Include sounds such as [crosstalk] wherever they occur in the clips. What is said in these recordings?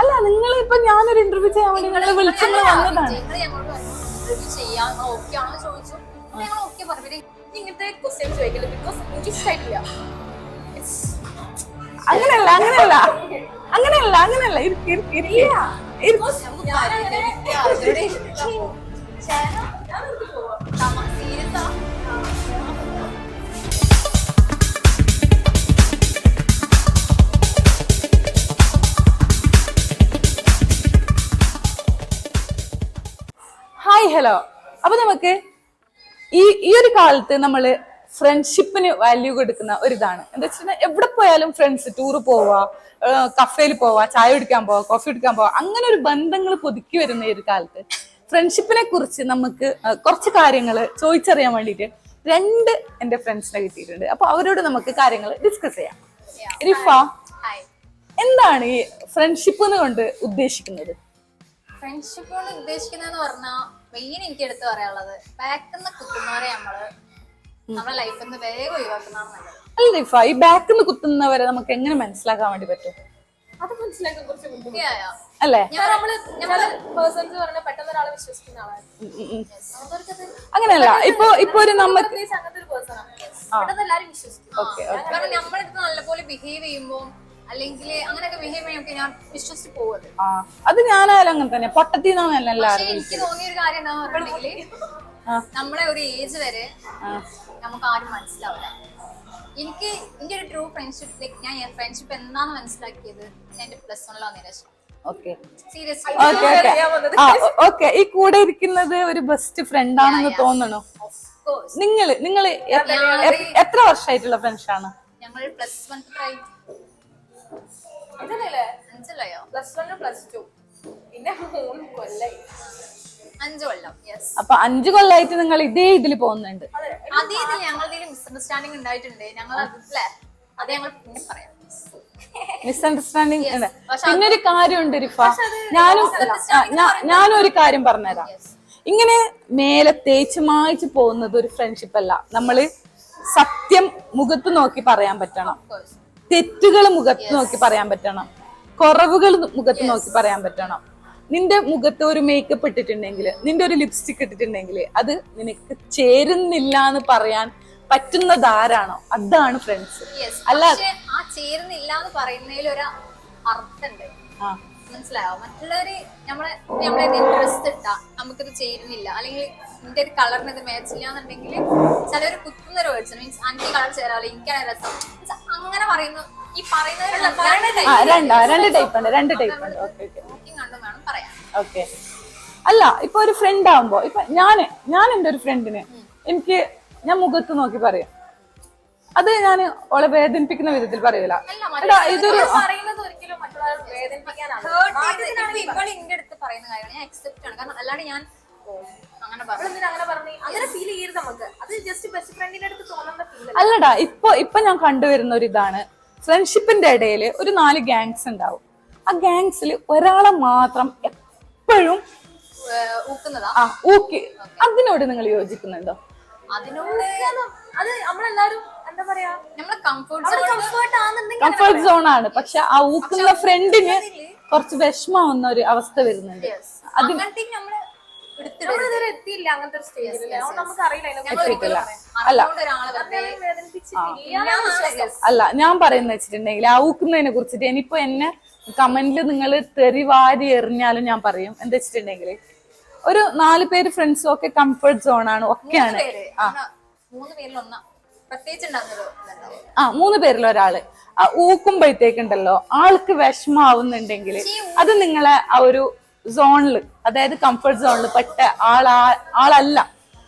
അല്ല നിങ്ങൾ ഇപ്പൊ ഞാനൊരു ഇന്റർവ്യൂ ചെയ്യാൻ വേണ്ടി നിങ്ങളെ വിളിച്ചു വന്നതാണ്. ഇങ്ങനത്തെ ക്വസ്റ്റ്യൻസ് ചോദിക്കില്ല. ബിക്കോസ് എനിക്ക് ഇഷ്ടമായിട്ടില്ല അങ്ങനെയല്ല അങ്ങനെയല്ല. അങ്ങനെയല്ല അങ്ങനെയല്ല. ഇരിക്ക്, [laughs] ഹലോ അപ്പൊ നമുക്ക് ഈ ഈ ഒരു കാലത്ത് നമ്മൾ ഫ്രണ്ട്ഷിപ്പിന് വാല്യൂ കൊടുക്കുന്ന ഒരു ഇതാണ്. എന്താ വെച്ചിട്ടുണ്ടെങ്കിൽ എവിടെ പോയാലും ഫ്രണ്ട്സ് ടൂർ പോവാ കഫേയിൽ പോവാ ചായ കുടിക്കാൻ പോവാ കോഫി കുടിക്കാൻ പോവാ അങ്ങനെ ഒരു ബന്ധങ്ങൾ പുതുക്കി വരുന്ന ഈ ഒരു കാലത്ത് ഫ്രണ്ട്ഷിപ്പിനെ കുറിച്ച് നമുക്ക് കുറച്ച് കാര്യങ്ങൾ ചോദിച്ചറിയാൻ വേണ്ടിയിട്ട് രണ്ട് എന്റെ ഫ്രണ്ട്സിനെ കിട്ടിയിട്ടുണ്ട്. അപ്പൊ അവരോട് നമുക്ക് കാര്യങ്ങൾ ഡിസ്കസ് ചെയ്യാം. റിഫ എന്താണ് ഈ ഫ്രണ്ട്ഷിപ്പ് കൊണ്ട് ഉദ്ദേശിക്കുന്നത്? ഫ്രണ്ട്ഷിപ്പ് കൊണ്ട് ഉദ്ദേശിക്കുന്നതെന്ന് പറഞ്ഞാൽ മെയിൻ എനിക്ക് എടുത്തു പറയാനുള്ളത് ബാക്കിൽ നിന്ന് കുത്തുന്നവരെ നമ്മൾ നമ്മുടെ ലൈഫിൽ നിന്ന് വേഗം ഒഴിവാക്കുന്നതാണ് നല്ലത്. അല്ല റിഫ ഈ ബാക്കിൽ നിന്ന് കുത്തുന്നവരെ നമുക്ക് എങ്ങനെ മനസ്സിലാക്കാൻ വേണ്ടി പറ്റും? അത് മനസ്സിലാക്കാൻ കുറച്ച് ബുദ്ധിമുട്ട്. Yeah, yeah. അല്ലേ? ഞാൻ നമ്മൾ ചില പേഴ്സൺസ് പറഞ്ഞ പെട്ടെന്ന് ഒരാളെ വിശ്വസിക്കുന്ന ആളാണ്. ഉം, ഉം, ഉം. അവർക്കത് അങ്ങനെയല്ല ഇപ്പൊ ഇപ്പൊ ഒരു കാരണം നമ്മളെടുത്ത് നല്ലപോലെ ബിഹേവ് ചെയ്യുമ്പോൾ അല്ലെങ്കിൽ അങ്ങനെയൊക്കെ ബിഹേവ് ചെയ്യുമ്പോൾ ഞാൻ വിശ്വസിച്ച് പോകുന്നത് ആ അത് ഞാനായാലും അങ്ങനെ തന്നെ. പൊട്ടത്തിന്നാണ് പക്ഷെ എല്ലാവരും എനിക്ക് തോന്നിയ ഒരു കാര്യം എന്താന്ന് പറഞ്ഞിട്ടുണ്ടെങ്കിൽ നമ്മളെ ഒരു ഏജ് വരെ നമുക്ക് ആരും മനസ്സിലാവില്ല. എനിക്ക് എന്റെ ഒരു ട്രൂ ഫ്രണ്ട്ഷിപ്പ് ലൈക്ക് ഞാൻ ഫ്രണ്ട്ഷിപ്പ് എന്താന്ന് മനസ്സിലാക്കിയത് ഞാൻ എന്റെ പ്ലസ് വണ്ണിലാണ് നിരശം ഓക്കെ സീരിയസ്ലി ഓക്കെ ഓക്കെ ആ ഓക്കെ ഈ കൂടെ ഇരിക്കുന്നത് ഒരു ബെസ്റ്റ് ഫ്രണ്ട് ആണെന്ന് തോന്നണു? കോഴ്സ് നിങ്ങൾ നിങ്ങൾ എ- എ- എത്ര വർഷമായിട്ടുള്ള ഫ്രണ്ട്സ് ആണ്? ഞങ്ങൾ പ്ലസ് വൺ ഇതല്ലേ അഞ്ചല്ലയോ പ്ലസ് വൺ പ്ലസ് ടു പിന്നെ മൂന്ന് കൊല്ലായി. അഞ്ച് കൊല്ലം യെസ് അപ്പൊ അഞ്ചു കൊല്ലായിട്ട് നിങ്ങൾ ഇതേ ഇതിൽ പോകുന്നുണ്ട്. അതേ ഇതിൽ ഞങ്ങളുടെ മിസ്അണ്ടർസ്റ്റാൻഡിങ് ഉണ്ടായിട്ടുണ്ട്. ഞങ്ങൾ അതില്ലേ അത് ഞങ്ങൾ പിന്നെ പറയാം. മിസ്അണ്ടർസ്റ്റാൻഡിങ് ഉണ്ട് പിന്നെ ഒരു കാര്യമുണ്ട് റിഫ. ഞാനും ഞാനും ഒരു കാര്യം പറഞ്ഞുതരാം. ഇങ്ങനെ മേലെ തേച്ച് മായ്ച്ച് പോകുന്നത് ഒരു ഫ്രണ്ട്ഷിപ്പ് അല്ല. നമ്മൾ സത്യം മുഖത്ത് നോക്കി പറയാൻ പറ്റണം. തെറ്റുകൾ മുഖത്ത് നോക്കി പറയാൻ പറ്റണം. കുറവുകൾ മുഖത്ത് നോക്കി പറയാൻ പറ്റണം. നിന്റെ മുഖത്ത് ഒരു മേക്കപ്പ് ഇട്ടിട്ടുണ്ടെങ്കിൽ നിന്റെ ഒരു ലിപ്സ്റ്റിക് ഇട്ടിട്ടുണ്ടെങ്കിൽ അത് നിനക്ക് ചേരുന്നില്ല എന്ന് പറയാൻ പറ്റുന്നത് ആരാണോ അതാണ് ഫ്രണ്ട്സ് അല്ല ആ ചേരുന്നില്ല എന്ന് പറയുന്നതിൽ ഒരു അർത്ഥമുണ്ട് ആ. മനസ്സിലായോ? മറ്റുള്ളവര് നമ്മളെ നമ്മളെ ഡ്രസ് ഇട്ടാ നമുക്കിത് ചേരുന്നില്ല അല്ലെങ്കിൽ എന്റെ ഒരു കളറിന് ഇത് മാച്ച് ഇല്ല എന്നുണ്ടെങ്കിൽ ചിലവർ കുത്തുന്ന ഒരു വേർഡ്സ് മീൻസ് അഞ്ച് കളർ ചേരാറില്ല എനിക്കാണ് രസം അങ്ങനെ പറയുന്നു ഈ ഓക്കെ അല്ല ഇപ്പൊ ഒരു ഫ്രണ്ട് ആവുമ്പോ ഇപ്പൊ ഞാൻ ഞാൻ എന്റെ ഒരു ഫ്രണ്ടിന് എനിക്ക് ഞാൻ മുഖത്ത് നോക്കി പറയാം. അത് ഞാൻ ഓളെ വേദനിപ്പിക്കുന്ന വിധത്തിൽ പറയൂല. ഇതൊരു അടുത്ത് പറയുന്ന കാര്യമാണ് ഞാൻ അക്സെപ്റ്റ് ആണ്. കാരണം അല്ലാണ്ട് ഞാൻ അങ്ങനെ അങ്ങനെ ഫീൽ ചെയ്യരുത് നമുക്ക്. അത് ജസ്റ്റ് ബെസ്റ്റ് ഫ്രണ്ടിന്റെ അടുത്ത് തോന്നുന്ന ഫീൽ അല്ലടാ ഇപ്പൊ ഇപ്പൊ ഞാൻ കണ്ടുവരുന്ന ഒരു ഇതാണ്. ഫ്രണ്ട്ഷിപ്പിന്റെ ഇടയിൽ ഒരു നാല് ഗാങ്സ് ഉണ്ടാവും. ആ ഗാങ്സിൽ ഒരാളെ മാത്രം എപ്പോഴും ഊക്കി. അതിനോട് നിങ്ങൾ യോജിക്കുന്നുണ്ടോ? അതിനോട് അത് നമ്മളെല്ലാരും എന്താ പറയാ? നമ്മളെ കംഫർട്ട് സോൺ ആണ്. പക്ഷെ ആ ഊക്കുന്ന ഫ്രണ്ടിന് കുറച്ച് വിഷമാവുന്ന ഒരു അവസ്ഥ വരുന്നുണ്ട്. അത് അല്ല. അല്ല ഞാൻ പറയുന്ന വെച്ചിട്ടുണ്ടെങ്കിൽ ആ ഊക്കുന്നതിനെ കുറിച്ചിട്ട് ഇനിയിപ്പോ എന്നെ കമന്റിൽ നിങ്ങൾ തെറി വാരി എറിഞ്ഞാലും ഞാൻ പറയും. എന്താ വെച്ചിട്ടുണ്ടെങ്കിൽ ഒരു നാല് പേര് ഫ്രണ്ട്സും ഒക്കെ കംഫർട്ട് സോൺ ആണ് ഒക്കെയാണ്. ആ. മൂന്ന് പേരിൽ ഒന്നാ. ആ മൂന്ന് പേരിൽ ഒരാൾ. ആ ഊക്കുമ്പോഴത്തേക്കുണ്ടല്ലോ ആൾക്ക് വിഷമാവുന്നുണ്ടെങ്കിൽ അത് നിങ്ങളെ ആ ഒരു സോണിൽ അതായത് കംഫർട്ട് സോണിൽ പെട്ട ആളാ ആളല്ല.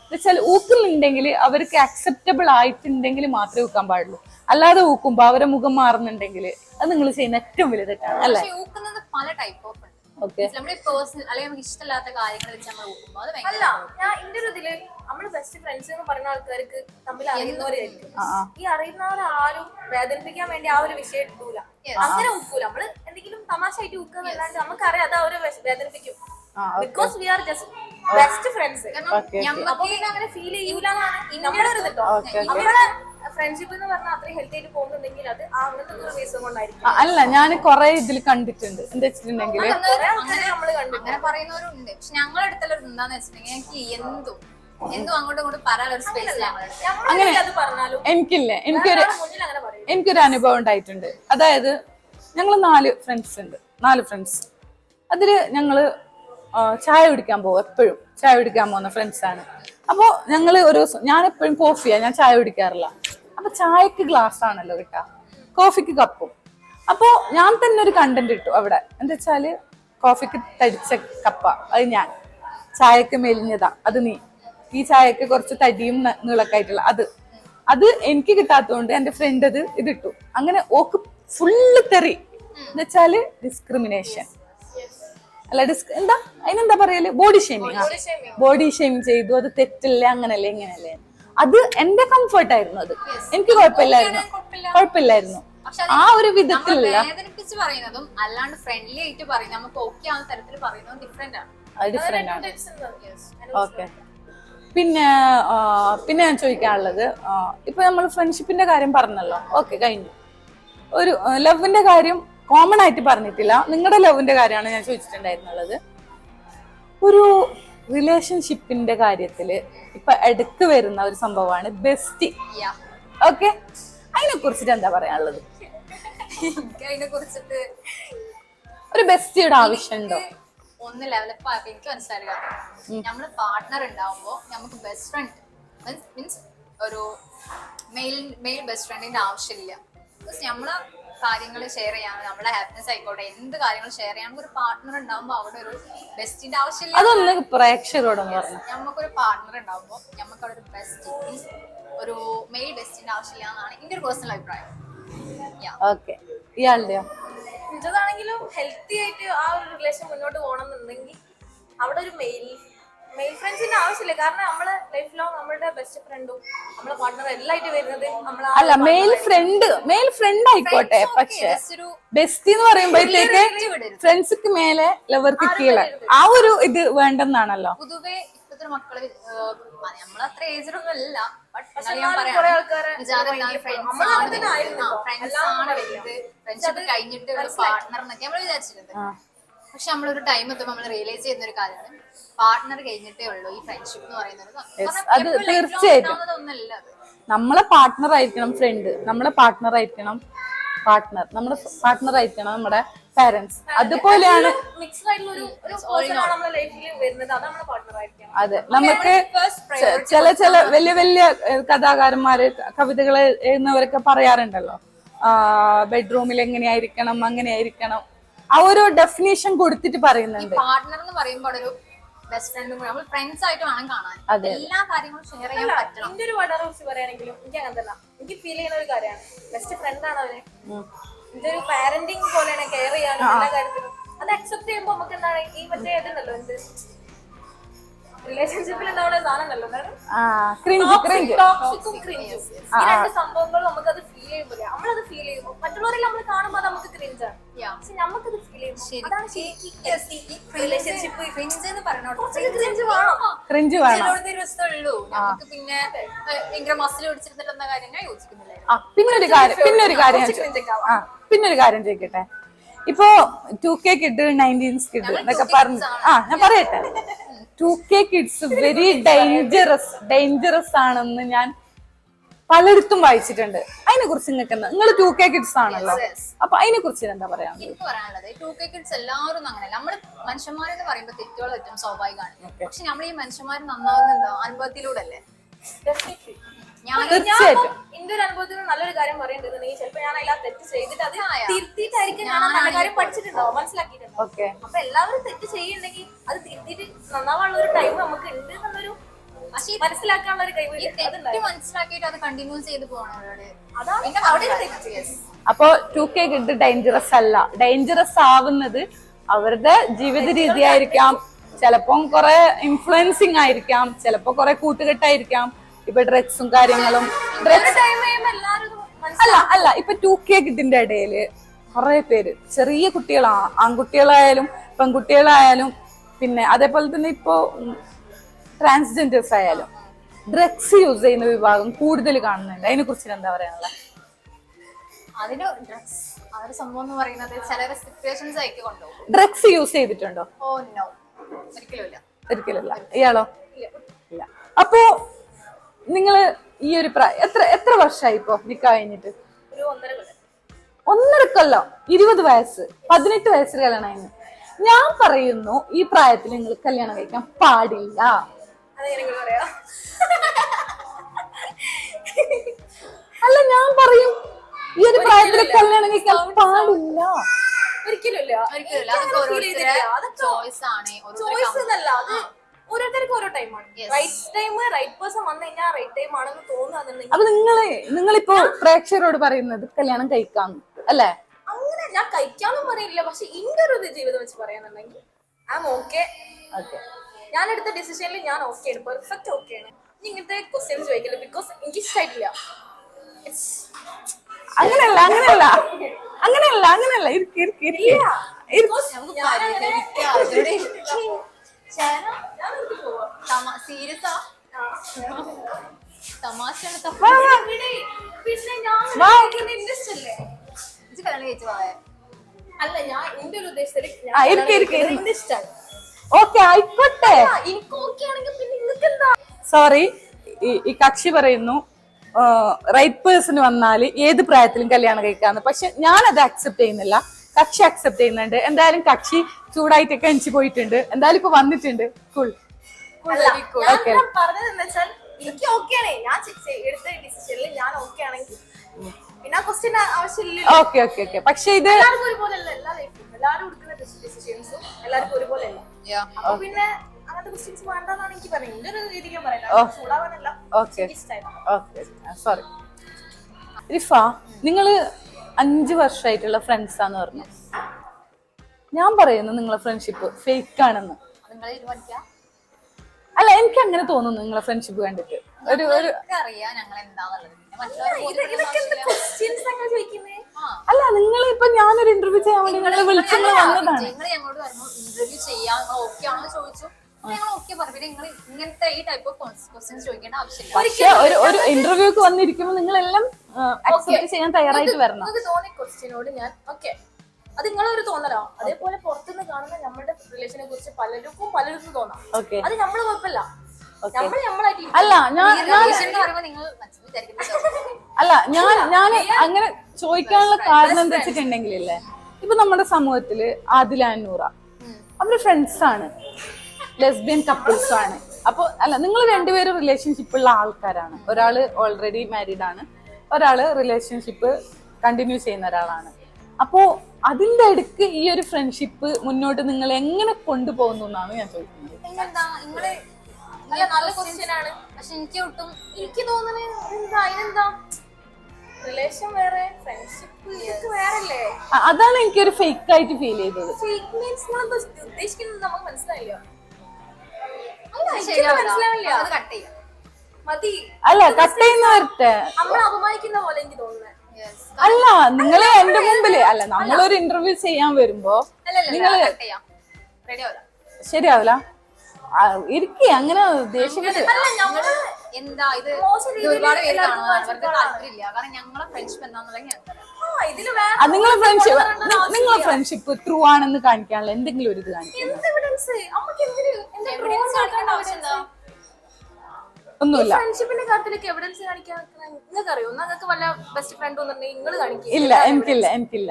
എന്നുവെച്ചാൽ ഊക്കുന്നുണ്ടെങ്കിൽ അവർക്ക് അക്സെപ്റ്റബിൾ ആയിട്ടുണ്ടെങ്കിൽ മാത്രമേ ഊക്കാൻ പാടുള്ളൂ. അല്ലാതെ ഊക്കുമ്പോ അവരെ മുഖം മാറുന്നുണ്ടെങ്കിൽ അത് നിങ്ങൾ ചെയ്യുന്ന ഏറ്റവും വലിയ തെറ്റാണ് അല്ലേ? പല ടൈപ്പ് ഓഫ് ഉണ്ട്. ഓക്കെ. നമ്മുടെ പേഴ്സണൽ അല്ലെങ്കിൽ നമുക്ക് ഇഷ്ടമില്ലാത്ത കാര്യങ്ങൾ വെച്ച് നമ്മൾ ഊക്കുമ്പോൾ അത് ഭയങ്കര ബെസ്റ്റ് ഫ്രണ്ട്സ് എന്ന് പറയുന്ന ആൾക്കാർക്ക് തമ്മിൽ അറിയുന്നവരായിരിക്കും. ഈ അറിയുന്നവരെ ആരും വേദനിപ്പിക്കാൻ വേണ്ടി ആ ഒരു വിഷയം എടുക്കൂല അങ്ങനെ ഉക്കൂല നമ്മൾ എന്തെങ്കിലും തമാശ ആയിട്ട് ഉക്കുന്നല്ലാണ്ട് നമുക്കറിയാം അത് അവരെ വേദനിപ്പിക്കും. Because we are just best friends അങ്ങനെ ഫീൽ ചെയ്യൂലെന്നാണ് നമ്മുടെ ഒരു. നമ്മളെ ഫ്രണ്ട്ഷിപ്പ് എന്ന് പറഞ്ഞാൽ അത്രയും ഹെൽത്തി ആയിട്ട് പോകുന്നുണ്ടെങ്കിൽ അത് ആ അങ്ങനത്തെ ഒരു റീസൺ കൊണ്ടായിരിക്കും. അല്ല ഞാൻ കൊറേ ഇതിൽ കണ്ടിട്ടുണ്ട്. എന്താ വെച്ചിട്ടുണ്ടെങ്കിൽ ആൾക്കാരെ നമ്മൾ കണ്ടു അങ്ങനെ പറയുന്നവരുണ്ട്. പക്ഷെ ഞങ്ങളുടെ അടുത്തുള്ള എന്താന്ന് വെച്ചിട്ടുണ്ടെങ്കിൽ എനിക്ക് എന്തും എന്തും എനിക്കില്ല എനിക്കൊരു അങ്ങനെ എനിക്കൊരു അനുഭവം ഉണ്ടായിട്ടുണ്ട്. അതായത് ഞങ്ങൾ നാല് ഫ്രണ്ട്സ് ഉണ്ട്. നാല് ഫ്രണ്ട്സ് അതിൽ ഞങ്ങൾ ചായ കുടിക്കാൻ പോകും എപ്പോഴും. ചായ കുടിക്കാൻ പോകുന്ന ഫ്രണ്ട്സ് ആണ്. അപ്പോൾ ഞങ്ങൾ ഒരു ദിവസം ഞാൻ എപ്പോഴും കോഫിയാ ഞാൻ ചായ കുടിക്കാറില്ല. അപ്പൊ ചായക്ക് ഗ്ലാസ് ആണല്ലോ കിട്ടാ. കോഫിക്ക് കപ്പും അപ്പോ ഞാൻ തന്നെ ഒരു കണ്ടന്റ് ഇട്ടു അവിടെ. എന്താ വെച്ചാൽ കോഫിക്ക് തടിച്ച കപ്പ അത് ഞാൻ. ചായക്ക് മെലിഞ്ഞതാ അത് നീ. ഈ ചായക്ക് കുറച്ച് തടിയും നീളക്കായിട്ടുള്ള അത്. അത് എനിക്ക് കിട്ടാത്തതുകൊണ്ട് എന്റെ ഫ്രണ്ട് അത് ഇതിട്ടു. അങ്ങനെ ഓക്ക് ഫുള്ള് തെറി. എന്നുവെച്ചാൽ ഡിസ്ക്രിമിനേഷൻ അല്ല ഡിസ്ക് എന്താ? അതിനെന്താ പറയൽ? ബോഡി ഷേമിങ് ബോഡി ഷെയിം ചെയ്തു. അത് തെറ്റല്ലേ അങ്ങനല്ലേ ഇങ്ങനല്ലേ. അത് എന്റെ കംഫർട്ട് ആയിരുന്നു അത്. എനിക്ക് കുഴപ്പമില്ലായിരുന്നു. കുഴപ്പമില്ലായിരുന്നു. ആ ഒരു വിധത്തിലല്ല. വേദനിപ്പിച്ച് പറയുന്നതും അല്ലാണ്ട് ഫ്രണ്ട്ലി ആയിട്ട് പറയുന്നത് നമുക്ക് ഓക്കെ ആവുന്ന തരത്തിൽ പറയുന്നതും ഡിഫറെന്റ് ആണ്. അത് ഡിഫറെന്റ് ആണ്. ഓക്കെ പിന്നെ പിന്നെ ഞാൻ ചോദിക്കാനുള്ളത് ഇപ്പൊ നമ്മൾ ഫ്രണ്ട്ഷിപ്പിന്റെ കാര്യം പറഞ്ഞല്ലോ. ഓക്കെ കഴിഞ്ഞു. ഒരു ലവിന്റെ കാര്യം കോമൺ ആയിട്ട് പറഞ്ഞിട്ടില്ല. നിങ്ങളുടെ ലവിന്റെ കാര്യമാണ് ഞാൻ ചോദിച്ചിട്ടുണ്ടായിരുന്നുള്ളത്. ഒരു റിലേഷൻഷിപ്പിന്റെ കാര്യത്തിൽ ഇപ്പൊ എടുത്ത് വരുന്ന ഒരു സംഭവമാണ് ബെസ്റ്റി ഓക്കെ അതിനെ കുറിച്ചിട്ട് എന്താ പറയാനുള്ളത്? ഒരു ബെസ്റ്റിയുടെ ആവശ്യമുണ്ടോ? ഒന്ന് ലെവലപ്പ് ആയപ്പോ എനിക്ക് മനസ്സിലായി നമ്മൾ പാർട്ട്ണർ ഉണ്ടാവുമ്പോ നമുക്ക് ബെസ്റ്റ് ഫ്രണ്ട് മീൻസ് ഒരു മെയിൽ മെയിൽ ബെസ്റ്റ് ഫ്രണ്ടിന്റെ ആവശ്യമില്ല. ബിക്കോസ് നമ്മളെ കാര്യങ്ങൾ ഷെയർ ചെയ്യാൻ നമ്മളെ ഹാപ്പിനെസ് ആയിക്കോട്ടെ എന്ത് കാര്യങ്ങൾ ഷെയർ ചെയ്യാൻ ഒരു പാർട്ട്ണർ ഉണ്ടാവുമ്പോ അവിടെ ഒരു ബെസ്റ്റിന്റെ ആവശ്യമില്ല. അതൊന്ന് നമുക്കൊരു പാർട്ട്ണർ ഉണ്ടാവുമ്പോൾ നമുക്ക് അവിടെ ഒരു ബെസ്റ്റ് മീൻസ് ഒരു മെയിൽ ബെസ്റ്റിന്റെ ആവശ്യമില്ല എന്നാണ് എന്റെ ഒരു പേഴ്സണൽ അഭിപ്രായം. ഓക്കെ ഇയാളുടെയോ? ഇതാണെങ്കിലും ഹെൽത്തി ആയിട്ട് ആ ഒരു റിലേഷൻ മുന്നോട്ട് പോകണം എന്നുണ്ടെങ്കിൽ അവിടെ ഒരു മെയിൽ മെയിൽ ഫ്രണ്ട്സിന്റെ ആവശ്യമില്ല. കാരണം നമ്മൾ ലൈഫ് ലോങ് നമ്മളുടെ ബെസ്റ്റ് ഫ്രണ്ടും നമ്മളെ പാർട്ട്ണർ എല്ലായിട്ട് വരുന്നത് നമ്മളെ അല്ല മെയിൽ ഫ്രണ്ട് മെയിൽ ഫ്രണ്ട് ആയിക്കോട്ടെ. പക്ഷെ ബെസ്റ്റ് എന്ന് പറയുമ്പോഴത്തേക്ക് ഫ്രണ്ട്സ്. ഫ്രണ്ട്സിക്ക് മേലെ ലവർക്ക് കീഴെ. ആ ഒരു ഇത് വേണ്ടെന്നാണല്ലോ. പൊതുവെ ഇപ്പോഴത്തെ മക്കൾ നമ്മളത്ര അത്ര ഏജറൊന്നും അല്ല ഫ്രണ്ട്ഷിപ്പ് കഴിഞ്ഞിട്ട് ഒരു പാർട്ട്ണർ എന്നൊക്കെ നമ്മൾ വിചാരിച്ചിരുന്നത് പക്ഷെ നമ്മളൊരു ടൈം എത്തുമ്പോൾ നമ്മൾ റിയലൈസ് ചെയ്യുന്ന ഒരു കാര്യമാണ്. പാർട്ണർ കഴിഞ്ഞിട്ടേ ഉള്ളൂ ഈ ഫ്രണ്ട്ഷിപ്പ് എന്ന് പറയുന്നത്. അത് തീർച്ചയായിട്ടും. നമ്മളെ പാർട്ണർ ആയിരിക്കണം ഫ്രണ്ട് നമ്മളെ പാർട്ണർ ആയിരിക്കണം. പാർട്ട്ണർ നമ്മുടെ പാർട്ട്ണർ ആയിരിക്കണം നമ്മുടെ പാരന്റ്സ് അതുപോലെയാണ് അത് നമുക്ക് ചില ചില വലിയ വലിയ കഥാകാരന്മാര് കവിതകൾ എഴുതുന്നവരൊക്കെ പറയാറുണ്ടല്ലോ. ബെഡ്റൂമിൽ എങ്ങനെയായിരിക്കണം അങ്ങനെയായിരിക്കണം ആ ഒരു ഡെഫിനേഷൻ കൊടുത്തിട്ട് പറയുന്നുണ്ട്. പാർട്ട്ണർ എന്ന് പറയുമ്പോൾ ഒരു ബെസ്റ്റ് ഫ്രണ്ടും കൂടെ. നമ്മൾ ഫ്രണ്ട്സ് ആയിട്ട് വേണം കാണാൻ. എല്ലാ കാര്യങ്ങളും ഷെയർ ചെയ്യാൻ പറ്റണം. എന്റെ ഒരു പാർട്ട്ണറെ കുറിച്ച് പറയുകയാണെങ്കിലും എനിക്ക് അങ്ങനെ തന്നെ എനിക്ക് ഫീൽ ചെയ്യുന്ന ഒരു കാര്യമാണ്. ബെസ്റ്റ് ഫ്രണ്ട് ആണ് അവർ. എന്റെ ഒരു പാരന്റിങ് പോലെയാണ് കെയർ ചെയ്യാനും എല്ലാ കാര്യത്തിലും അത് അക്സെപ്റ്റ് ചെയ്യുമ്പോ നമുക്ക് എന്താണ് ഈ മറ്റേ ഇതുണ്ടല്ലോ എന്ത്? റിലേഷൻഷിപ്പിൽ ഉണ്ടാവുന്ന സാധനമല്ലോ എന്താണ് ആ ക്രിഞ്ച് ക്രിഞ്ച് ടോക്സിക്കും ക്രിഞ്ചും ഈ രണ്ട് സംഭവങ്ങൾ നമുക്ക് അത് ഫീൽ ചെയ്യുമ്പോൾ നമ്മളത് ഫീൽ ചെയ്യുമ്പോൾ മറ്റുള്ളവരെല്ലാം നമ്മൾ കാണുമ്പോൾ നമുക്ക് ക്രിഞ്ചാണ് Yeah. പക്ഷെ നമുക്കത് ഫീൽ ചെയ്യുമ്പോൾ അതാണ് ശരിക്കും റിലേഷൻഷിപ്പ് ക്രിഞ്ച് എന്ന് ക്രിഞ്ച് വേണം. ക്രിഞ്ച് വേണം. ചിലരുടെ രസമുള്ളൂ നമുക്ക് പിന്നെ ഭയങ്കര മസിൽ പിടിച്ചിരുന്നിട്ട് എന്ന കാര്യം യോജിക്കുന്നില്ല. പിന്നെ പിന്നൊരു കാര്യം പിന്നൊരു ആ പിന്നൊരു കാര്യം ചോദിക്കട്ടെ. ഇപ്പൊ two K kid nineties kid എന്നൊക്കെ പറഞ്ഞു. ആ ഞാൻ പറയട്ടെ. Two K kids very dangerous dangerous ആണെന്ന് ഞാൻ പലയിടത്തും വായിച്ചിട്ടുണ്ട്. അതിനെ കുറിച്ച് നിങ്ങൾക്ക് എന്താ? നിങ്ങൾ ടു കെ കിഡ്സ് ആണല്ലോ. അപ്പൊ അതിനെ കുറിച്ച് എന്താ പറയാ? എനിക്ക് പറയാനുള്ളത് ടു കെ കിഡ്സ് എല്ലാവരും അങ്ങനെ നമ്മൾ മനുഷ്യന്മാരെന്ന് പറയുമ്പോൾ തെറ്റുകൾ പറ്റും സ്വാഭാവികമാണ്. പക്ഷെ നമ്മൾ ഈ മനുഷ്യന്മാർ നന്നാവുന്നുണ്ടോ അനുഭവത്തിലൂടെ അല്ലേ? തീർച്ചയായിട്ടും എന്റെ ഒരു അനുഭവത്തിൽ നല്ലൊരു കാര്യം പറയുന്നുണ്ടെങ്കിൽ ചിലപ്പോ ഞാൻ അതിലാ തെറ്റ് ചെയ്തിട്ട് അത് തിരുത്തിയിട്ടായിരിക്കും ഞാൻ ആ നല്ല കാര്യം പഠിച്ചിട്ടുണ്ടോ? മനസ്സിലാക്കിയിട്ടുണ്ടോ? ഓക്കെ അപ്പൊ എല്ലാവരും തെറ്റ് ചെയ്യുന്നുണ്ടെങ്കിൽ അത് തിരുത്തിയിട്ട് നന്നാവാനുള്ള ഒരു ടൈം നമുക്ക് ഉണ്ട് എന്നുള്ളൊരു മനസ്സിലാക്കാനുള്ള ഒരു കഴിവ് തെറ്റ് മനസ്സിലാക്കിയിട്ട് അത് കണ്ടിന്യൂ ചെയ്ത് പോകണം അതാണ് അവിടെ അപ്പോ ടു കെ കിഡ് ഡേഞ്ചറസ് അല്ല. ഡേഞ്ചറസ് ആവുന്നത് അവരുടെ ജീവിത രീതിയായിരിക്കാം. ചിലപ്പം കുറെ ഇൻഫ്ലുവൻസിങ് ആയിരിക്കാം. ചിലപ്പോ കുറെ കൂട്ടുകെട്ടായിരിക്കാം. ഇപ്പൊ ഡ്രഗ്സും കാര്യങ്ങളും. ഡ്രഗ്സ് അല്ല അല്ല ഇപ്പൊ ടു കെ കിഡിന്റെ ഇടയിൽ കുറെ പേര്. ചെറിയ കുട്ടികളാ ആൺകുട്ടികളായാലും പെൺകുട്ടികളായാലും പിന്നെ അതേപോലെ തന്നെ ഇപ്പോ ട്രാൻസ്ജെൻഡേഴ്സ് ആയാലും ഡ്രഗ്സ് യൂസ് ചെയ്യുന്ന വിഭാഗം കൂടുതൽ കാണുന്നുണ്ട്. അതിനെ കുറിച്ച് എന്താ പറയാനുള്ളത് അതിന് ഡ്രഗ്സ് ആ ഒരു സംഭവം എന്ന് പറയുന്നത് ചില ആയിട്ട് കൊണ്ടുപോകും. ഡ്രഗ്സ് യൂസ് ചെയ്തിട്ടുണ്ടോ? ഓ നോ ഒരിക്കലും ഇല്ല. ഇയാളോ? ഇല്ല. അപ്പോ നിങ്ങൾ ഈ ഒരു പ്രായം എത്ര എത്ര വർഷമായി ഇപ്പോ നിക്കാ കഴിഞ്ഞിട്ട്? ഒന്നര കൊല്ലം ഇരുപത് വയസ്സ് പതിനെട്ട് വയസ്സിൽ കല്യാണം കഴിഞ്ഞു. ഞാൻ പറയുന്നു ഈ പ്രായത്തിൽ നിങ്ങൾ കല്യാണം കഴിക്കാൻ പാടില്ല. നിങ്ങൾ അല്ല ഞാൻ പറയും ഈ ഒരു പ്രായത്തിൽ കല്യാണം കഴിക്കാൻ പാടില്ല. ഒരിക്കലും ഓരോരുത്തർക്ക് ഓരോ ടൈമാണ് റൈറ്റ് ടൈം റൈറ്റ് പേഴ്സൺ വന്നു കഴിഞ്ഞാൽ റൈറ്റ് ടൈം ആണെന്ന് തോന്നുകയാണെന്നുണ്ടെങ്കിൽ അപ്പൊ നിങ്ങൾ നിങ്ങളിപ്പോ പ്രേക്ഷകരോട് പറയുന്നത് കല്യാണം കഴിക്കാം അല്ലേ? അങ്ങനെ ഞാൻ കഴിക്കാന്നും പറയില്ല. പക്ഷെ ഇന്റെ ഒരു ജീവിതം വെച്ച് പറയാന്നുണ്ടെങ്കിൽ ഐ ആം ഓക്കെ ഓക്കെ ഞാൻ എടുത്ത ഡിസിഷനിൽ ഞാൻ ഓക്കെ ആണ്. പെർഫെക്റ്റ് ഓക്കെ ആണ്. ഇങ്ങനത്തെ ക്വസ്റ്റ്യൻസ് ചോദിക്കില്ല? ബിക്കോസ് എനിക്ക് ഇഷ്ടമായിട്ടില്ല അങ്ങനെയല്ല അങ്ങനെയല്ല. അങ്ങനെയല്ല അങ്ങനെയല്ല. ഇരിക്കും ഇരിക്കും ഇരിക്ക്. [laughs] പിന്നെ ഞാൻ. ഇൻട്രസ്റ്റ് അല്ലേ കല്യാണം കഴിച്ചു പോയെ അല്ല ഞാൻ എന്റെ ഒരു ഉദ്ദേശത്തിൽ ആ, ഇരിക്ക്, ഇരിക്ക്, ഇരിക്ക്. എന്റെ ഇഷ്ടമാണ് ഓക്കെ ആയിക്കോട്ടെ. എനിക്ക് ഓക്കെ ആണെങ്കിൽ പിന്നെ നിങ്ങൾക്ക് എന്താ? സോറി ഈ കക്ഷി പറയുന്നു. റൈറ്റ് പേഴ്സൺ വന്നാൽ ഏത് പ്രായത്തിലും കല്യാണം കഴിക്കാന്ന് പക്ഷെ ഞാൻ അത് അക്സെപ്റ്റ് ചെയ്യുന്നില്ല. കക്ഷി അക്സെപ്റ്റ് ചെയ്യുന്നുണ്ട്. എന്തായാലും കക്ഷി ചൂടായിട്ടൊക്കെ എണിച്ച് പോയിട്ടുണ്ട്. എന്തായാലും ഇപ്പൊ വന്നിട്ടുണ്ട്. കൂൾ. പറഞ്ഞത് എന്താ വെച്ചാൽ എനിക്ക് ഞാൻ എടുത്ത ഡിസിഷനിൽ ഞാൻ ഓക്കെ ആണെങ്കിൽ. പിന്നെ ക്വസ്റ്റ്യൻ ആവശ്യമില്ല ഓക്കെ ഓക്കെ ഓക്കെ പക്ഷെ ഇത് എല്ലാവർക്കും ഒരുപോലെ അല്ല എല്ലാ ലൈഫിലും എല്ലാവരും എടുക്കുന്ന ഡിസിഷൻസും എല്ലാവർക്കും ഒരുപോലെ അല്ല അപ്പൊ പിന്നെ അങ്ങനത്തെ ക്വസ്റ്റ്യൻസ് വേണ്ടെന്നാണ് എനിക്ക് പറയുന്നത്. എന്റെ ഒരു രീതിക്ക് ഞാൻ പറയാം ചൂടാവാനല്ല. ഓക്കെ എനിക്ക് സോറി റിഫ നിങ്ങൾ അഞ്ചു വർഷമായിട്ടുള്ള ഫ്രണ്ട്സ് ആന്ന് പറഞ്ഞു. ഞാൻ പറയുന്നു നിങ്ങളെ ഫ്രണ്ട്ഷിപ്പ് ഫേക്ക് ആണെന്ന്. അല്ല എനിക്ക് അങ്ങനെ തോന്നുന്നു നിങ്ങളെ ഫ്രണ്ട്ഷിപ്പ് കണ്ടിട്ട്. ഒരു ഒരു. അല്ല നിങ്ങൾ ഇപ്പൊ ഞാനൊരു ഇന്റർവ്യൂ ചെയ്യാൻ വേണ്ടി നിങ്ങളെ വിളിച്ചു വന്നതാണ് പക്ഷെ ഒരു ഒരു ഇന്റർവ്യൂക്ക് വന്നിരിക്കുമ്പോൾ നിങ്ങളെല്ലാം അക്സെപ്റ്റ് ചെയ്യാൻ തയ്യാറായിട്ട് വരണം. തോന്നിയ ക്വസ്റ്റ്യനോട് ഞാൻ ഓക്കെ അത് നിങ്ങളൊരു തോന്നലോ? അതേപോലെ പുറത്തുനിന്ന് കാണുന്ന നമ്മുടെ റിലേഷനെ കുറിച്ച് പലർക്കും പലർക്കും തോന്നാം. അത് നമ്മൾ കുഴപ്പമില്ല. [laughs] അല്ല ഞാൻ അല്ല ഞാൻ ഞാൻ അങ്ങനെ ചോദിക്കാനുള്ള കാരണം എന്താ വെച്ചിട്ടുണ്ടെങ്കിലല്ലേ ഇപ്പൊ നമ്മുടെ സമൂഹത്തിൽ ആദില അന്നൂറ. അവർ ഫ്രണ്ട്സ് ആണ്. ലെസ്ബിയൻ കപ്പിൾസ് ആണ്. അപ്പൊ അല്ല നിങ്ങൾ രണ്ടുപേരും റിലേഷൻഷിപ്പ് ഉള്ള ആൾക്കാരാണ്. ഒരാൾ ഓൾറെഡി മാരീഡ് ആണ്. ഒരാൾ റിലേഷൻഷിപ്പ് കണ്ടിന്യൂ ചെയ്യുന്ന ഒരാളാണ്. അപ്പോ അതിന്റെ അടുക്ക് ഈ ഒരു ഫ്രണ്ട്ഷിപ്പ് മുന്നോട്ട് നിങ്ങൾ എങ്ങനെ കൊണ്ടുപോകുന്നു എന്നാണ് ഞാൻ ചോദിക്കുന്നത്. അല്ല നല്ല ക്വസ്റ്റ്യൻ ആണ്. പക്ഷെ എനിക്ക് ഒട്ടും എനിക്ക് തോന്നുന്നത് എന്താ അതിനെന്താ? റിലേഷൻ വേറെ ഫ്രണ്ട്ഷിപ്പ് ഇതൊക്കെ വേറെ അല്ലേ അ- അതാണ് എനിക്കൊരു ഫേക്ക് ആയിട്ട് ഫീൽ ചെയ്തത്. ഫേക്ക് മീൻസ് ഉദ്ദേശിക്കുന്നത്? നമുക്ക് മനസ്സിലായില്ല. മനസ്സിലാവില്ല. അത് കട്ട് ചെയ്യാം. മതി. അല്ല കട്ട് ചെയ്യുന്ന വരട്ടെ. നമ്മൾ അപമാനിക്കുന്ന പോലെ എനിക്ക് തോന്നുന്നത് അല്ല നിങ്ങൾ എന്റെ മുമ്പിൽ അല്ല നമ്മളൊരു ഇന്റർവ്യൂ ചെയ്യാൻ വരുമ്പോ നിങ്ങൾ ശരിയാവില്ല? ഇരിക്കേ അങ്ങനെ ദേഷ്യപ്പെട്ട് അല്ല നമ്മൾ എന്താ ഇത് ഒരുപാട് പേര് കാണുന്നത് കാണുന്നതാണ് അവർക്ക് താല്പര്യമില്ല. കാരണം ഞങ്ങളെ ഫ്രണ്ട്ഷിപ്പ് എന്താന്നുള്ളത് ഞാൻ നിങ്ങളെ ഫ്രണ്ട്ഷിപ്പ് നിങ്ങളെ ഫ്രണ്ട്ഷിപ്പ് ട്രൂ ആണെന്ന് കാണിക്കാനുള്ള എന്തെങ്കിലും ഒരു ഇത് കാണിക്കും ഒന്നുമില്ല. ഫ്രണ്ട്ഷിപ്പിന്റെ കാര്യത്തിലേക്ക് എവിഡൻസ് കാണിക്കാൻ നിങ്ങൾക്ക് അറിയോ നിങ്ങൾക്ക് വല്ല ബെസ്റ്റ് ഫ്രണ്ട് നിങ്ങൾ കാണിക്കുക ഇല്ല എനിക്കില്ല എനിക്കില്ല.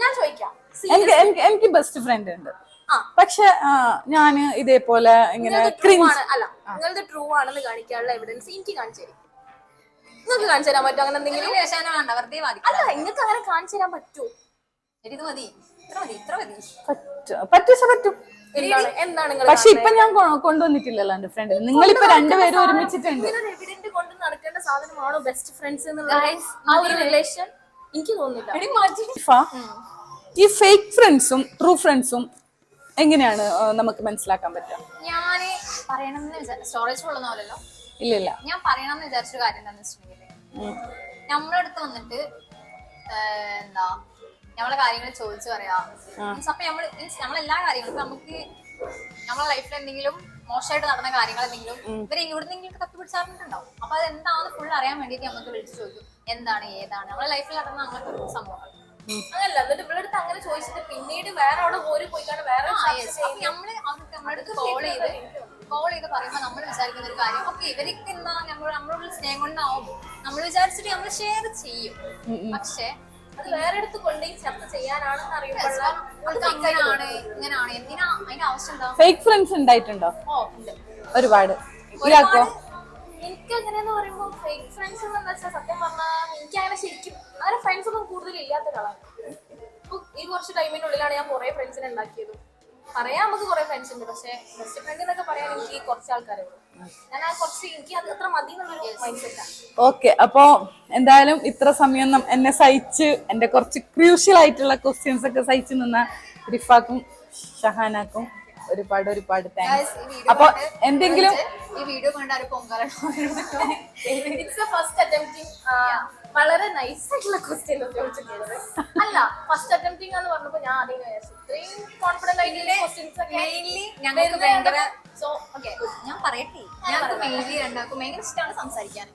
ഞാൻ ചോദിക്കാം. എനിക്ക് എനിക്ക് എനിക്ക് ബെസ്റ്റ് ഫ്രണ്ട് ഉണ്ട്. ആ. പക്ഷെ ഞാൻ ഇതേപോലെ ഇങ്ങനെ അല്ല നിങ്ങളത് ട്രൂ ആണെന്ന് കാണിക്കാനുള്ള എവിഡൻസ് എനിക്ക് കാണിച്ചു തരും. നിങ്ങൾക്ക് കാണിച്ചു തരാൻ പറ്റുമോ? അങ്ങനെ എന്തെങ്കിലും? അല്ല നിങ്ങൾക്ക് അങ്ങനെ കാണിച്ചു തരാൻ പറ്റുമോ? ഇത് മതി. ഇത്ര മതി ഇത്ര മതി. പറ്റും പറ്റും. പറ്റും എന്താണ്? എന്താണ് നിങ്ങൾ പക്ഷെ ഇപ്പൊ ഞാൻ കൊണ്ടുവന്നിട്ടില്ലല്ലോ എന്റെ ഫ്രണ്ടിന് നിങ്ങളിപ്പോ രണ്ടുപേരും ഒരുമിച്ചിട്ടുണ്ട്. എവിഡന്റ് കൊണ്ട് നടക്കേണ്ട സാധനമാണോ ബെസ്റ്റ് ഫ്രണ്ട്സ് ആ ഒരു റിലേഷൻ എനിക്ക് തോന്നുന്നില്ല. ഈ ഫേക്ക് ഫ്രണ്ട്സും ട്രൂ ഫ്രണ്ട്സും എങ്ങനെയാണ് നമുക്ക് മനസ്സിലാക്കാൻ പറ്റുക? ഞാൻ പറയണമെന്ന് സ്റ്റോറേജ് പോലല്ലോ ഇല്ല ഇല്ല ഞാൻ പറയണമെന്ന് വിചാരിച്ചൊരു കാര്യം എന്താണെന്ന് വെച്ചിട്ടുണ്ടെങ്കിൽ ഉം. നമ്മളെ അടുത്ത് വന്നിട്ട് എന്താ നമ്മളെ കാര്യങ്ങൾ ചോദിച്ചു പറയാ. മീൻസ് അപ്പൊ നമ്മൾ മീൻസ് നമ്മളെല്ലാ കാര്യങ്ങളും നമുക്ക് നമ്മളെ ലൈഫിൽ എന്തെങ്കിലും മോശമായിട്ട് നടന്ന കാര്യങ്ങൾ എന്തെങ്കിലും ഇവരെ എവിടുന്നെങ്കിലും തപ്പി പിടിച്ചാറിട്ടുണ്ടാവും അപ്പൊ അത് എന്താണെന്ന് ഫുൾ അറിയാൻ വേണ്ടിയിട്ട് നമുക്ക് വിളിച്ചു ചോദിച്ചു എന്താണ് ഏതാണ്? നമ്മളെ ലൈഫിൽ നടന്ന അങ്ങനത്തെ സംഭവങ്ങൾ അങ്ങനല്ല എന്നിട്ട് ഇവിടെ അടുത്ത് അങ്ങനെ ചോദിച്ചിട്ട് പിന്നീട് വേറെ അവിടെ പോരി പോയിക്കാണ് വേറെ നമ്മൾ അവർക്ക് നമ്മുടെ അടുത്ത് കോൾ ചെയ്ത് കോൾ ചെയ്ത് പറയുമ്പോൾ നമ്മൾ വിചാരിക്കുന്ന ഒരു കാര്യം ഓക്കെ ഇവർക്ക് എന്താ? നമ്മൾ നമ്മളോട് സ്നേഹം കൊണ്ടാവും. നമ്മൾ വിചാരിച്ചിട്ട് നമ്മൾ ഷെയർ ചെയ്യും. പക്ഷേ അത് വേറെ അടുത്ത് കൊണ്ടുപോയി ചർച്ച ചെയ്യാനാണെന്ന് അറിയുമ്പോൾ അങ്ങനെയാണ് ഇങ്ങനെയാണ് എന്തിനാ അതിന്റെ ആവശ്യം എന്താ ഫേക്ക് ഫ്രണ്ട്സ് ഉണ്ടായിട്ടുണ്ടോ? ഓ ഉണ്ട്. ഒരുപാട്. എനിക്ക് അങ്ങനെയെന്ന് പറയുമ്പോൾ ഫേക്ക് ഫ്രണ്ട്സ് എന്ന് വെച്ചാൽ സത്യം പറഞ്ഞാൽ എനിക്ക് അങ്ങനെ ശരിക്കും അങ്ങനെ ഫ്രണ്ട്സ് ഒന്നും കൂടുതൽ ഇല്ലാത്ത ഒരാളാണ് ഈ കുറച്ച് ടൈമിനുള്ളിലാണ് ഞാൻ കുറെ ഫ്രണ്ട്സിനെ ഉണ്ടാക്കിയത്. പറയാൻ നമുക്ക് കുറെ ഫ്രണ്ട്സ് ഉണ്ട്. പക്ഷെ ബെസ്റ്റ് ഫ്രണ്ട് എന്നൊക്കെ പറയാൻ എനിക്ക് കുറച്ച് ആൾക്കാരേ ഞാൻ കുറച്ച് അത്ര മൈൻഡ് ഓക്കെ അപ്പോ എന്തായാലും ഇത്ര സമയം എന്നെ സഹിച്ച് എന്റെ കുറച്ച് ക്രൂഷ്യൽ ആയിട്ടുള്ള ക്വസ്റ്റ്യൻസ് ഒക്കെ സഹിച്ചു നിന്ന റിഫാക്കും ഷഹാനാക്കും. ഒരുപാട് ഒരുപാട് താങ്ക്സ് ഈ വീഡിയോ അപ്പൊ എന്തെങ്കിലും ഈ വീഡിയോ കണ്ട ഒരു പൊങ്കാല ഇറ്റ്സ് ഫസ്റ്റ് അറ്റംപ്റ്റിംഗ് വളരെ നൈസ് ആയിട്ടുള്ള ക്വസ്റ്റ്യൻ ചോദിച്ചിട്ടുള്ളത്. അല്ല ഫസ്റ്റ് അറ്റംപ്റ്റിംഗ് എന്ന് പറഞ്ഞപ്പോ ഞാൻ ആദ്യം വിചാരിച്ചു ഇത്രയും കോൺഫിഡന്റ് ആയിട്ടുള്ള ക്വസ്റ്റ്യൻസ് മെയിൻലി ഞങ്ങൾക്ക് ഭയങ്കര സോ ഓക്കെ ഞാൻ പറയട്ടെ? ഞങ്ങൾക്ക് മെയിൻലി രണ്ടാക്കും ഭയങ്കര ഇഷ്ടമാണ് സംസാരിക്കാൻ.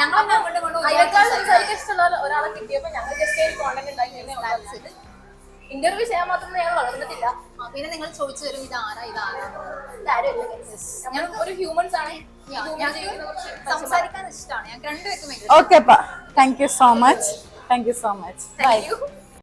ഞങ്ങൾ അങ്ങോട്ട് ഇങ്ങോട്ടും അതിനേക്കാൾ ഒരുപാട് സംസാരിക്കാൻ. ഇഷ്ടമുള്ള ഒരാളെ കിട്ടിയപ്പോ ഞങ്ങൾ ജസ്റ്റ് ഒരു കോണ്ടന്റ് ഉണ്ടാക്കി ഇന്റർവ്യൂ ചെയ്യാൻ മാത്രമേ ഞങ്ങൾ വളർന്നിട്ടില്ല. പിന്നെ നിങ്ങൾ ചോദിച്ചു തരും ഇത് ആരാ ഞങ്ങൾ ഒരു ഹ്യൂമൻസ് ആണ്. സംസാരിക്കാൻ ഇഷ്ടമാണ്. ഞങ്ങൾക്ക് രണ്ടുപേർക്കും ഓക്കെ അപ്പ thank you so much thank you so much bye.